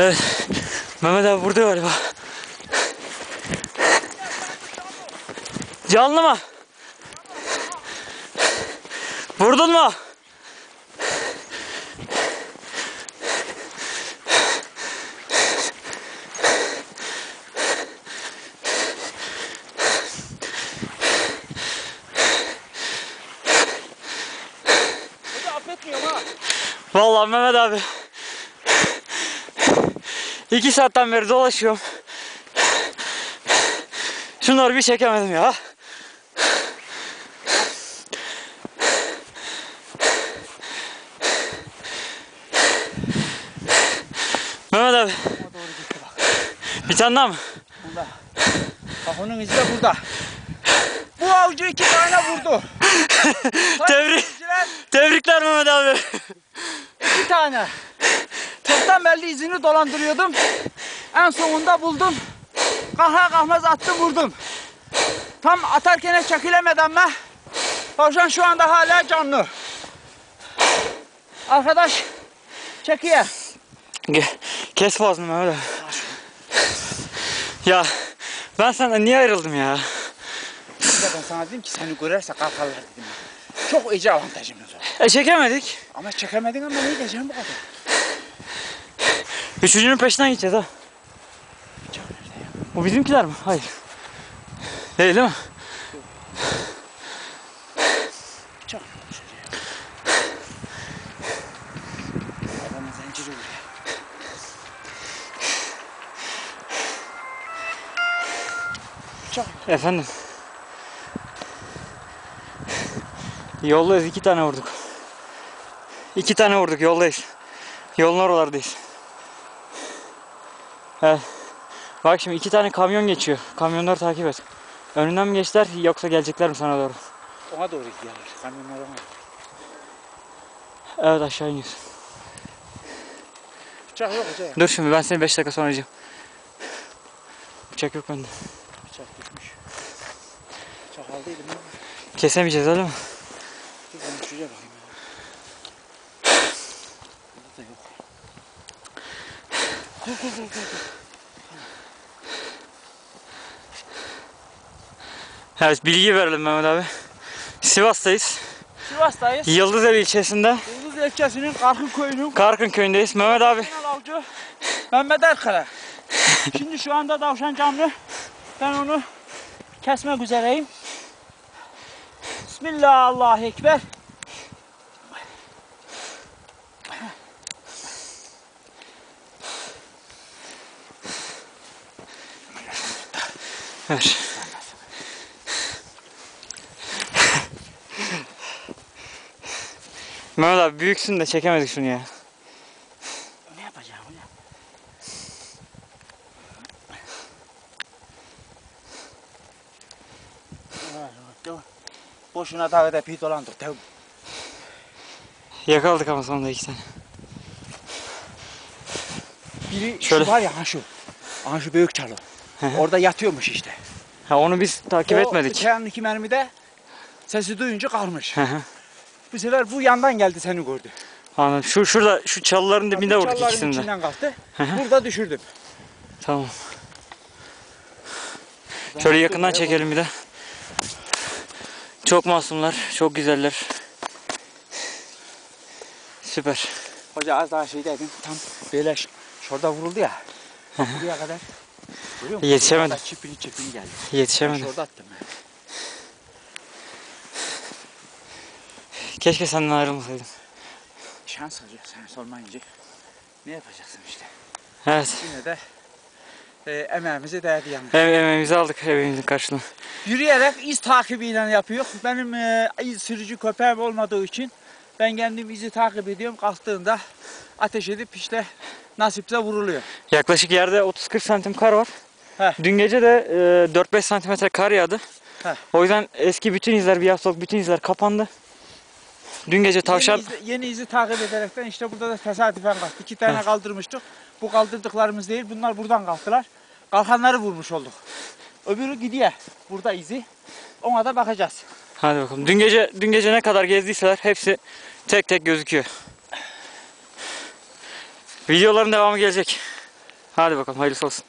Evet. Mehmet abi burada galiba. Canlı mı? Vurdun mu? Vallahi Mehmet abi. İki saatten beri dolaşıyorum. Şunları bir çekemedim ya. Mehmet abi. Bir tane daha mı? Bunda. Bak onun izi de burada. Bu avcı iki tane vurdu. Tebrik. Tebrikler Mehmet abi. İki tane. Çoktan belli izini dolandırıyordum. En sonunda buldum. Kahra kahmaz attım vurdum. Tam atarken çekilemeden mi? Tavşan şu anda hala canlı. Arkadaş çekiye. Ge- Kes boğazını abi. Ya ben senden niye ayrıldım ya? Ben sana dedim ki seni görerse kalkarlar dedim. Çok iyice avantajımız var. E çekemedik. Ama çekemedin ama ne diyeceğim bu kadar. Üçüncünün peşinden gideceğiz ha. Bu bizimkiler mi? Hayır. Değil değil mi? Efendim. Yoldayız iki tane vurduk. İki tane vurduk yoldayız. Yolun oralardayız. Bak şimdi iki tane kamyon geçiyor. Kamyonları takip et. Önünden mi geçtiler yoksa gelecekler mi sana doğru? Ona doğru gidiyorlar. Kamyonlar ona doğru. Evet aşağı iniyoruz. Bıçak yok hoca ya. Dur şimdi ben seni 5 dakika sonra arayacağım. Bıçak yok bende. Bıçak düşmüş. Bıçak aldıydım. Kesemeyeceğiz öyle mi? Dur ben bakayım ya. Burada da yok. Evet bilgi verelim Mehmet abi. Sivas'tayız. Sivas'tayız. Yıldızeli ilçesinde Yıldız ilçesinin Karkın köyünün Karkın köyündeyiz. Mehmet abi avcı Mehmet Erkara. Şimdi şu anda tavşan canlı. Ben onu kesmek üzereyim. Bismillah ver. Mehmet abi büyüksün de çekemedik şunu ya. Ne yapacağım ne? Boşuna davet epey dolandık. Tev- Yakaladık ama sonunda iki tane. Biri Şöyle. şu var ya ha şu. Ha şu büyük çalı. Orada yatıyormuş işte. Ha onu biz takip O etmedik. Öteyen iki mermide sesi duyunca kalmış. Bu sefer bu yandan geldi seni gördü. Anladım. Şu şurada şu çalıların dibinde çalıların ikisini de. içinden kalktı. Burada düşürdüm. Tamam. Şöyle yakından çekelim bir de. Çok masumlar, çok güzeller. Süper. Hoca az daha şeydeydim. Tam böyle şurada vuruldu ya. Buraya kadar. Görüyor musun? Yetişemedim. Burada Çipini çipini geldi. Yetişemedim. şurada attım ben. Keşke senden ayrılmasaydım. Şans hoca sen sormayınca. Ne yapacaksın işte. Evet. Yine de e, emeğimize değdi yani. Ev, emeğimizi aldık evimizin karşılığını. Yürüyerek iz takibiyle yapıyor. Benim e, sürücü köpeğim olmadığı için ben kendim izi takip ediyorum. Kalktığında ateş edip işte nasipse vuruluyor. Yaklaşık yerde 30-40 santim kar var. Heh. Dün gece de e, 4-5 santimetre kar yağdı. Heh. O yüzden eski bütün izler, bir haftalık bütün izler kapandı. Dün gece tavşan... Yeni, izi, yeni izi takip ederekten işte burada da tesadüfen kalktı. İki tane Heh. kaldırmıştık. Bu kaldırdıklarımız değil. Bunlar buradan kalktılar. Kalkanları vurmuş olduk. Öbürü gidiyor. Burada izi. Ona da bakacağız. Hadi bakalım. Dün gece dün gece ne kadar gezdiyseler hepsi tek tek gözüküyor. Videoların devamı gelecek. Hadi bakalım hayırlısı olsun.